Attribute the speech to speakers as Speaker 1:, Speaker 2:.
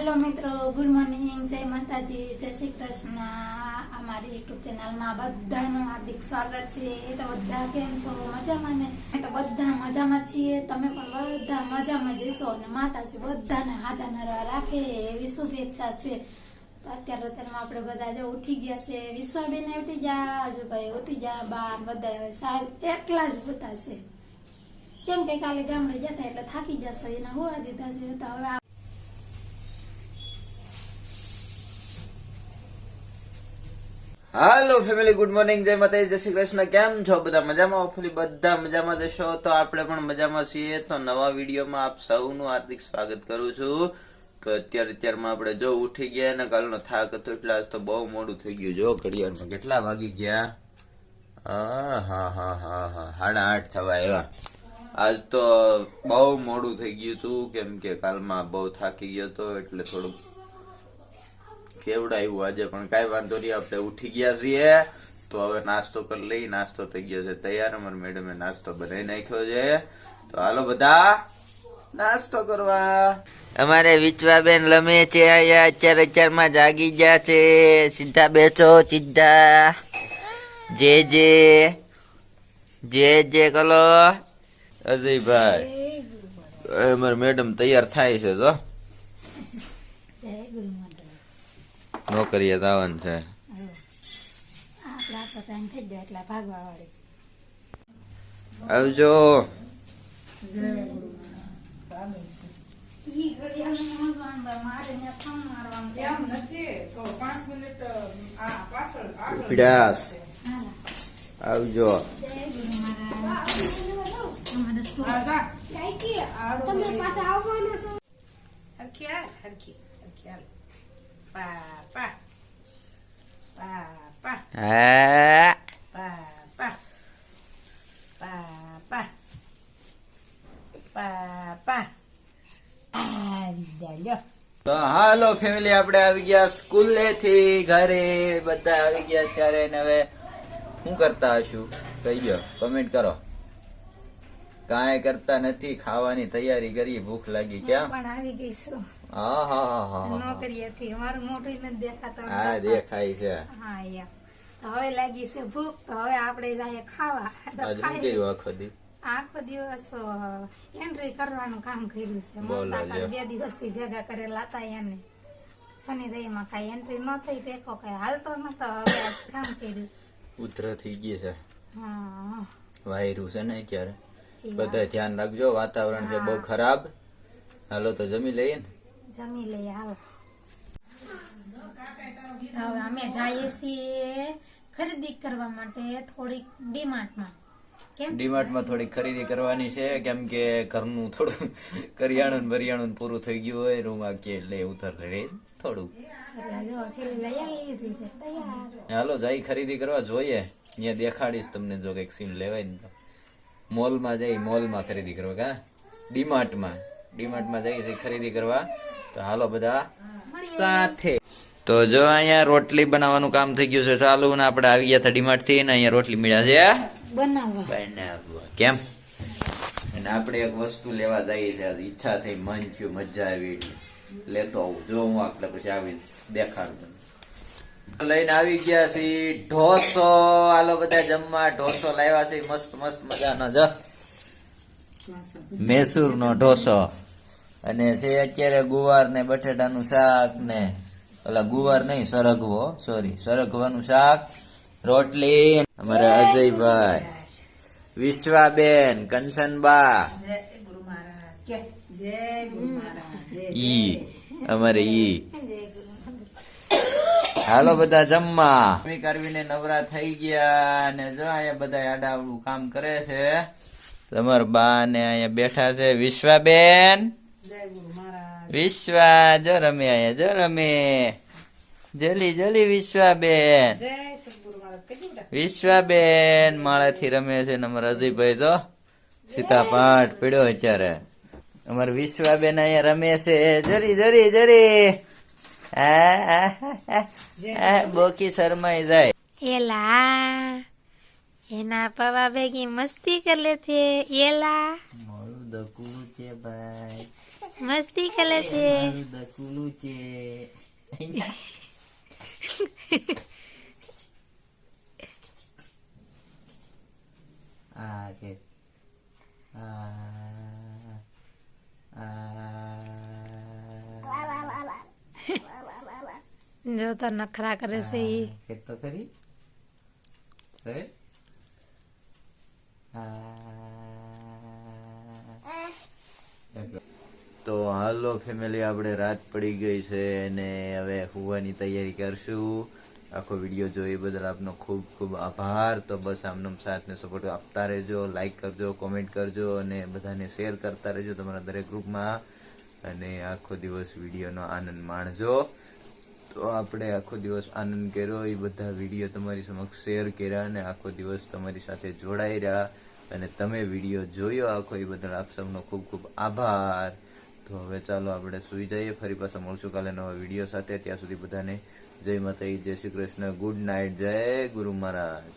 Speaker 1: Hello મિત્રો good morning જય માતાજી, જય શ્રી કૃષ્ણ. અમારી યુટ્યુબ ચેનલમાં બધાનું હાર્દિક સ્વાગત છે. તો બધા કેમ છો? મજામાં ને? તો બધા મજામાં છીએ. તમે પણ બધા મજામાં જઈશો અને માતાજી બધાને હાજર નરવા રાખે એવી શુભેચ્છા છે. તો અત્યારે અત્યારમાં આપણે બધા જો ઉઠી ગયા છે. વિશ્વાબેન ઉઠી જા હજુભાઈ ઉઠી જા, બાર બધા સાહેબ એકલા જ બધા છે. કેમ કે કાલે ગામડે જતા એટલે થાકી જશે એના હોવા દીધા છે. તો હવે
Speaker 2: હાલો ફેમિલી, ગુડ મોર્નિંગ, જય માતા જય શ્રી કૃષ્ણ. કેમ છો બધા? મજામાં? હોપફુલી બધા મજામાં જશો તો આપણે પણ મજામાં છીએ. તો નવા વિડીયોમાં આપ સૌનું હાર્દિક સ્વાગત કરું છું. તો અત્યારે અત્યારમાં આપણે જો ઉઠી ગયા ને કાલનો થાક હતો એટલે આજ તો બહુ મોડું થઈ ગયું. જો, ઘડિયાળમાં કેટલા વાગી ગયા? હા હા હા હા હા. સાડા આઠ થવા આવ્યા. આજ તો બહુ મોડું થઈ ગયું હતું કેમ કે કાલમાં બહુ થાકી ગયો હતો એટલે થોડુંક કેવડાયું આજે? પણ કાંઈ વાંધો નહીં આપણે ઉઠી ગયા છીએ. તો હવે નાસ્તો કરી લઈ નાસ્તો થઈ ગયો છે તૈયાર. અમાર મેડમે નાસ્તો બનાવી નાખ્યો છે. તો હાલો બધા નાસ્તો કરવા. અમારે વિચવાબેન લમે છે અહીંયા અત્યારે અત્યારમાં જાગી ગયા છે. સીધા બેઠો સીધા. જે જે જે જે કલો. અજયભાઈ અમારે મેડમ તૈયાર થાય છે તો. નોકરીએ જવાનું છે. આવજો.
Speaker 1: ઈ ઘડિયાળનું વાંધો મારે ને ફોન મારવાનું
Speaker 3: એમ નથી તો પાંચ મિનિટ આ પાછળ આગળ
Speaker 2: પીડાસ આવજો.
Speaker 1: તમે પાછા આવવાના છો.
Speaker 3: હરખી હાલ હરખી હરખી હાલ Papa. પા Papa. Papa.
Speaker 2: હા
Speaker 3: પા પા પા પા પા પા આ લ્યો
Speaker 2: તો હાલો ફેમિલી આપણે આવી ગયા સ્કૂલે થી ઘરે. બધા આવી ગયા ત્યારે ને હવે શું કરતા હશું? કહી ગયો કમેન્ટ કરો. કાંઈ કરતા નથી ખાવાની તૈયારી કરી ભૂખ લાગી ક્યાં?
Speaker 1: પણ આવી ગઈ છું.
Speaker 2: હા હા હા હા હા.
Speaker 1: નોકરીએથી મારું મોઢું નથી દેખાતું.
Speaker 2: હા દેખાય છે.
Speaker 1: હા યા હવે લાગી છે ભૂખ તો હવે આપણે જઈએ ખાવા. તો
Speaker 2: શું કર્યું આખો દી?
Speaker 1: આખો દિવસ એન્ટ્રી કરવાનું કામ કર્યું છે. મોટા. બે દિવસથી ભેગા કરેલા હતા એને. શનિદેવમાં કઈ એન્ટ્રી ન થઈ દેખો કઈ હાલતો નતો હવે કામ કર્યું.
Speaker 2: ઉધર થઈ ગઈ છે.
Speaker 1: હા
Speaker 2: વાયરું છે ને ક્યારે બધા ધ્યાન રાખજો વાતાવરણ છે બહુ ખરાબ. હાલો તો જમી લઈએ ને?
Speaker 1: જમી લઈએ હાલો. હવે અમે જઈએ છીએ ખરીદી કરવા માટે થોડીક ડીમાર્ટમાં.
Speaker 2: ડીમાર્ટમાં થોડીક ખરીદી કરવાની છે કેમ કે ઘરનું થોડું કરિયાણું બરિયાણું પૂરું થઈ ગયું હોય રૂમ આખી એટલે ઉતર રે થોડું હાલો જઈ ખરીદી કરવા જોઈએ. અહીંયા દેખાડીશ તમને જો કંઈક સીન લેવાય ને તો. મોલમાં જઈ મોલમાં ખરીદી કરવા કા? ડીમાર્ટમાં. ડીમાર્ટમાં જઈ છે ખરીદી કરવા. તો હાલો બધા સાથે. તો જો અહીંયા રોટલી બનાવવાનું કામ થઈ ગયું છે ચાલુ ને આપણે આવી ગયા હતા ડીમાર્ટથી ને અહીંયા રોટલી મળ્યા છે
Speaker 1: બનાવવા.
Speaker 2: બનાવવા. કેમ? અને આપણે એક વસ્તુ લેવા જઈએ છે ઈચ્છા થઈ મન થયું મજા આવી. એટલે લેતો આવું. જો હું આપણે પછી આવીને દેખાડું. લઈને આવી ગયા છે ઢોસો આલો બધા જમવા. ઢોસો લાવ્યા છે. મસ્ત મસ્ત મજાનો જ. મૈસૂર નો ઢોસો. અને છે અત્યારે ગુવાર ને બટેટાનું શાક ને ઓલા ગુવાર નહીં સરગવો. સોરી સરગવાનું શાક રોટલી અમારા અજયભાઈ. વિશ્વાબેન કંચનબા ઈ અમારે ઈ. હાલો બધા જમવા. જમી કરવીને નવરા થઈ ગયા અને જો અહીંયા બધા આડાવડું કામ કરે છે. તમારા બા ને અહીંયા બેઠા છે. વિશ્વાબેન?
Speaker 3: જય
Speaker 2: વિશ્વા જો રમે અહીંયા જો રમે. જલી જલી વિશ્વાબેન. વિશ્વાબેન માળાથી રમે છે ને અમારા અજયભાઈ તો સીતાપાઠ પીડ્યો અત્યારે અમારા વિશ્વાબેન અહીંયા રમે છે. જરી જરી જરી. આ, બોકી શરમાઈ જાય.
Speaker 1: એલા એના પવા ભેગી મસ્તી કર લે છે એલા.
Speaker 2: મારું દકુલું છે ભાઈ.
Speaker 1: મસ્તી કરે છે.
Speaker 2: મારું દકુલું છે. આ કે
Speaker 1: જો તો નખરા કરે છે એ
Speaker 2: કે તો ખરી. તો હાલો ફેમિલી આપણે રાત પડી ગઈ છે અને હવે હોવાની તૈયારી કરશું. આખો વીડિયો જોઈ બદલ આપનો ખૂબ ખૂબ આભાર. તો બસ આમનો સાથ ને સપોર્ટ આપતા રહેજો લાઈક કરજો કોમેન્ટ કરજો અને બધાને શેર કરતા રહેજો તમારા દરેક ગ્રુપમાં અને આખો દિવસ વિડીયોનો આનંદ માણજો. તો આપણે આખો દિવસ આનંદ કર્યો. એ બધા વીડિયો તમારી સમક્ષ શેર કર્યા અને આખો દિવસ તમારી સાથે જોડાઈ રહ્યા. અને તમે વીડિયો જોયો આખો, એ બદલ આપ સૌનો ખૂબ ખૂબ આભાર. તો હવે ચાલો આપણે સુઈ જઈએ. ફરી પાછા મળશું કાલે નવા વીડિયો સાથે. ત્યાં સુધી બધાને જય માતા જય શ્રી કૃષ્ણ. ગુડ નાઇટ જય ગુરુ મહારાજ.